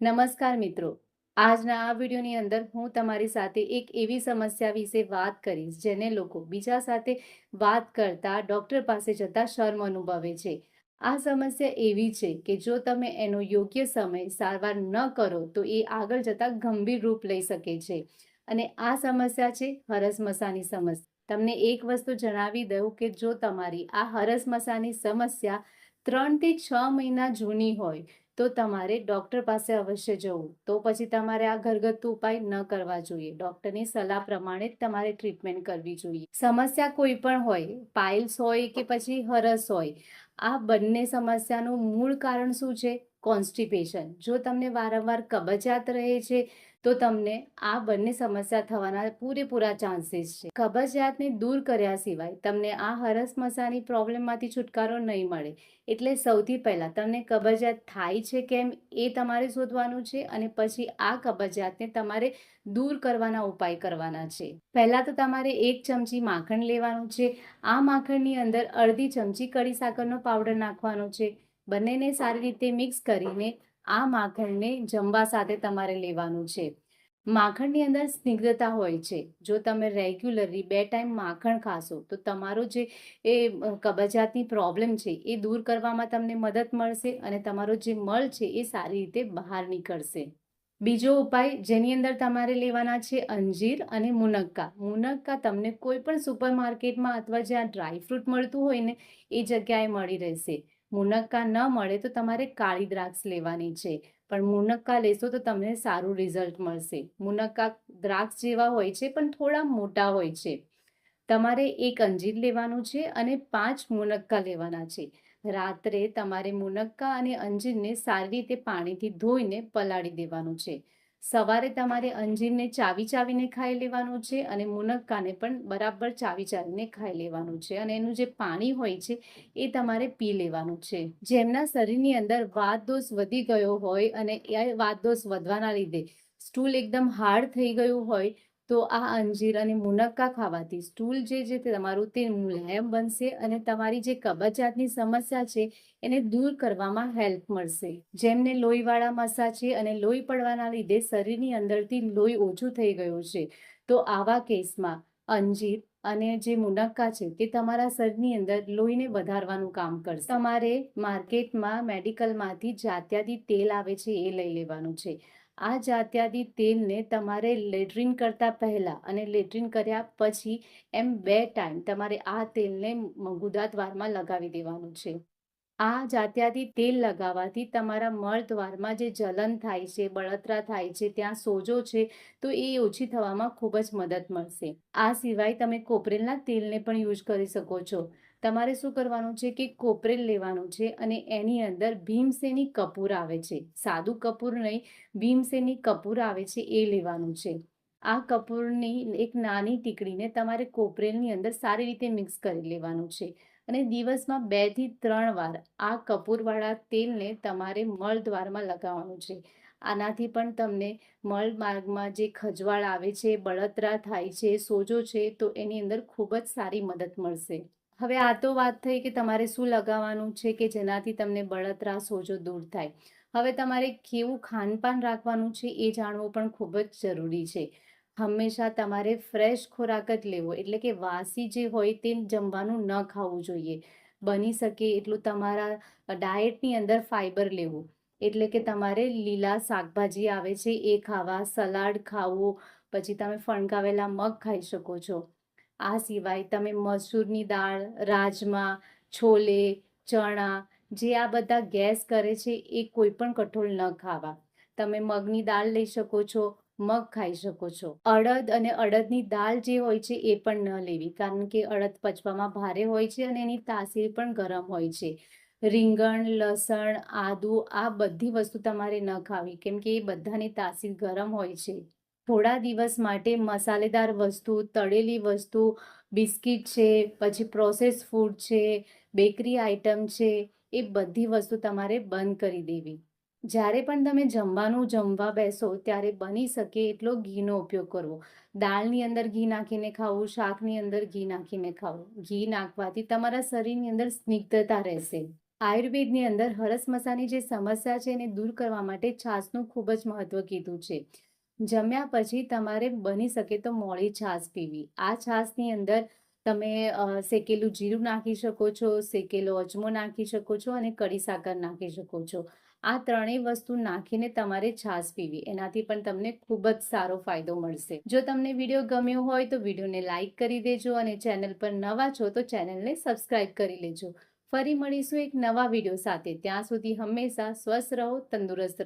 નમસ્કાર મિત્રો. આજના આ વિડીયોની અંદર હું તમારી સાથે એક એવી સમસ્યા વિશે વાત કરીશ, જેને લોકો બીજા સાથે વાત કરતા ડૉક્ટર પાસે જતા શર્મ અનુભવે છે. આ સમસ્યા એવી છે કે જો તમે એનો યોગ્ય સમય સારવાર ન કરો, તો એ આગળ જતાં ગંભીર રૂપ લઈ શકે છે. અને આ સમસ્યા છે હરસમસાની સમસ્યા. તમને એક વસ્તુ જણાવી દઉં કે જો તમારી આ હરસમસાની સમસ્યા ત્રણથી છ મહિના જૂની હોય તો તમારે ડૉક્ટર પાસે અવશ્ય જવું. તો પછી તમારે આ ઘરગથ્થુ ઉપાય ન કરવા જોઈએ. ડૉક્ટરની સલાહ પ્રમાણે જ તમારે ટ્રીટમેન્ટ કરવી જોઈએ. સમસ્યા કોઈ પણ હોય, પાઇલ્સ હોય કે પછી હરસ હોય, આ બંને સમસ્યાનું મૂળ કારણ શું છે? કોન્સ્ટિપેશન. જો તમને વારંવાર કબજિયાત રહે છે તો તમને આ બંને સમસ્યા થવાના પૂરેપૂરા ચાન્સીસ છે. કબજિયાતને દૂર કર્યા સિવાય તમને આ હરસ મસાની પ્રોબ્લેમમાંથી છુટકારો નહીં મળે. એટલે સૌથી પહેલાં તમને કબજિયાત થાય છે કેમ એ તમારે શોધવાનું છે અને પછી આ કબજિયાતને તમારે દૂર કરવાના ઉપાય કરવાના છે. પહેલાં તો તમારે એક ચમચી માખણ લેવાનું છે. આ માખણની અંદર અડધી ચમચી કડી સાકરનો પાવડર નાખવાનો છે. બંનેને સારી રીતે મિક્સ કરીને આ માખણને જમવા સાથે તમારે લેવાનું છે. માખણની અંદર સ્નિગ્ધતા હોય છે. જો તમે રેગ્યુલરલી બે ટાઈમ માખણ ખાશો, તો તમારો જે એ કબજિયાતની પ્રોબ્લેમ છે, એ દૂર કરવામાં તમને મદદ મળશે અને તમારો જે મળ છે, એ સારી રીતે બહાર નીકળશે. બીજો ઉપાય જેની અંદર તમારે લેવાના છે અંજીર અને મુનક્કા. મુનક્કા તમને કોઈ પણ સુપરમાર્કેટમાં અથવા જ્યાં ડ્રાયફ્રૂટ મળતું હોય ને, એ જગ્યાએ મળી રહેશે. મુનક્કા ન મળે તો તમારે કાળી દ્રાક્ષ લેવાની છે. પણ મુનક્કા લેશો તો તમને સારું રિઝલ્ટ મળશે. મુનક્કા દ્રાક્ષ જેવા હોય છે, પણ થોડા મોટા હોય છે. તમારે એક અંજીર લેવાનું છે અને પાંચ મુનક્કા લેવાના છે. રાત્રે તમારે મુનક્કા અને અંજીરને સારી રીતે પાણીથી ધોઈને પલાળી દેવાનું છે. સવારે તમારે અંજીરને ચાવી ચાવીને ખાઈ લેવાનું છે અને મુનક્કાને પણ બરાબર ચાવી ચાવીને ખાઈ લેવાનું છે. અને એનું જે પાણી હોય છે એ તમારે પી લેવાનું છે. જેમના શરીરની અંદર વાત દોષ વધી ગયો હોય અને એ વાત દોષ વધવાના લીધે સ્ટૂલ એકદમ હાર્ડ થઈ ગયું હોય તો આ અંજીર અને મુનક્કા ખાવાથી સ્ટૂલ જે છે તે તમારું તે મુલાયમ બનશે અને તમારી જે કબજિયાતની સમસ્યા છે એને દૂર કરવામાં હેલ્પ મળશે. જેમને લોહીવાળા મસા છે અને લોહી પડવાના લીધે શરીરની અંદરથી લોહી ઓછું થઈ ગયું છે, તો આવા કેસમાં અંજીર અને જે મુનક્કા છે તે તમારા શરીરની અંદર લોહીને વધારવાનું કામ કરશે. તમારે માર્કેટમાં, મેડિકલમાંથી જાત્યાદી તેલ આવે છે એ લઈ લેવાનું છે. આ જાત્યાદી તેલને તમારે લેટ્રિન કરતાં પહેલાં અને લેટ્રિન કર્યા પછી એમ બે ટાઈમ તમારે આ તેલને ગુદાદ્વારમાં લગાવી દેવાનું છે. આ જાત્યાદી તેલ લગાવવાથી તમારા મળ દ્વારમાં જે જલન થાય છે, બળતરા થાય છે, ત્યાં સોજો છે, તો એ ઓછી થવામાં ખૂબ જ મદદ મળશે. આ સિવાય તમે કોપરેલના તેલને પણ યુઝ કરી શકો છો. તમારે શું કરવાનું છે કે કોપરેલ લેવાનું છે અને એની અંદર ભીમસેની કપૂર આવે છે. સાદું કપૂર નહીં, ભીમસેની કપૂર આવે છે એ લેવાનું છે. આ કપૂરની એક નાની ટીકડીને તમારે કોપરેલની અંદર સારી રીતે મિક્સ કરી લેવાનું છે. અને દિવસમાં બેથી ત્રણ વાર આ કપૂરવાળા તેલને તમારે મળદ્વારમાં લગાવવાનું છે. આનાથી પણ તમને મળ માર્ગમાં જે ખજવાળ આવે છે, બળતરા થાય છે, સોજો છે, તો એની અંદર ખૂબ જ સારી મદદ મળશે. હવે આ તો વાત થઈ કે તમારે શું લગાવવાનું છે કે જેનાથી તમને બળતરા સોજો દૂર થાય. હવે તમારે કેવું ખાનપાન રાખવાનું છે એ જાણવું પણ ખૂબ જ જરૂરી છે. હંમેશા તમારે ફ્રેશ ખોરાક જ લેવો, એટલે કે વાસી જે હોય તે જમવાનું ન ખાવું જોઈએ. બની શકે એટલું તમારા ડાયટની અંદર ફાઈબર લેવું. એટલે કે તમારે લીલા શાકભાજી આવે છે એ ખાવા, સલાડ ખાવું, પછી તમે ફણગાવેલા મગ ખાઈ શકો છો. આ સિવાય તમે મસૂરની દાળ, રાજમા, છોલે, ચણા જે આ બધા ગેસ કરે છે એ કોઈ પણ કઠોળ ન ખાવા. તમે મગની દાળ લઈ શકો છો, મગ ખાઈ શકો છો. અડદ અને અડદની દાળ જે હોય છે એ પણ ન લેવી, કારણ કે અડદ પચવામાં ભારે હોય છે અને એની તાસીર પણ ગરમ હોય છે. રીંગણ, લસણ, આદુ આ બધી વસ્તુ તમારે ન ખાવી, કેમ કે એ બધાની તાસીર ગરમ હોય છે. થોડા દિવસ માટે મસાલેદાર વસ્તુ, તળેલી વસ્તુ, બિસ્કિટ છે, પછી પ્રોસેસ ફૂડ છે બેકરી આઇટમ છે, એ બધી વસ્તુ તમારે બંધ કરી દેવી. જ્યારે પણ તમે જમવાનું જમવા બેસો ત્યારે બની શકે એટલો ઘીનો ઉપયોગ કરવો. દાળની અંદર ઘી નાખીને ખાવું, શાકની અંદર ઘી નાખીને ખાવું. ઘી નાખવાથી તમારા શરીરની અંદર સ્નિગ્ધતા રહેશે. આયુર્વેદની અંદર હરસ મસાની જે સમસ્યા છે એને દૂર કરવા માટે છાસનું ખૂબ જ મહત્વ કીધું છે. જમ્યા પછી તમારે બની શકે તો મોડી છાશ પીવી. આ છાશની અંદર તમે શેકેલું જીરું નાખી શકો છો, શેકેલો અજમો નાખી શકો છો અને કડી સાકર નાખી શકો છો. આ ત્રણેય વસ્તુ નાખીને તમારે છાશ પીવી. એનાથી પણ તમને ખૂબ જ સારો ફાયદો મળશે. જો તમને વીડિયો ગમ્યો હોય તો વિડીયોને લાઇક કરી દેજો અને ચેનલ પર નવા છો તો ચેનલને સબસ્ક્રાઇબ કરી લેજો. ફરી મળીશું એક નવા વીડિયો સાથે. ત્યાં સુધી હંમેશા સ્વસ્થ રહો, તંદુરસ્ત રહો.